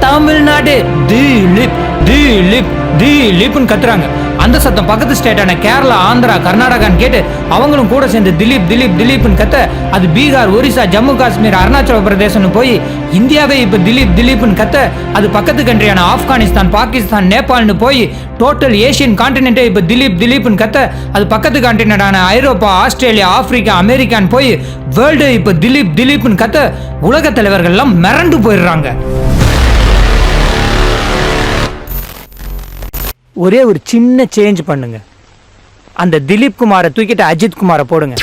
Tamil Nadu Dileep Tamil Nadu. Dileep தி லிப்னு கத்துறாங்க. அந்த சத்தம் பக்கத்து ஸ்டேட்டான கேரளா ஆந்திரா கர்நாடகான்னு கேட்டு அவங்களும் கூட சேர்ந்து திலீப் திலீப் திலீப்னு கத்த அது பீகார் ஒரிசா ஜம்மு காஷ்மீர் அருணாச்சல பிரதேசம்னு போய் இந்தியாவே இப்போ திலீப் திலீப்னு கத்த அது பக்கத்து கண்ட்ரியான ஆப்கானிஸ்தான் பாகிஸ்தான் நேபாள்னு போய் டோட்டல் ஏஷியன் கான்டினென்ட்டே இப்போ திலீப் திலீப்னு கத்த அது பக்கத்து கான்டினென்டான ஐரோப்பா ஆஸ்திரேலியா ஆப்பிரிக்கா அமெரிக்கான்னு போய் வேர்ல்டு இப்போ திலீப் திலீப்னு கத்த உலக தலைவர்கள்லாம் மிரண்டு போயிடுறாங்க. ஒரே ஒரு சின்ன சேஞ்ச் பண்ணுங்க. அந்த திலீப் குமாரை தூக்கிட்டு அஜித் குமாரை போடுங்க.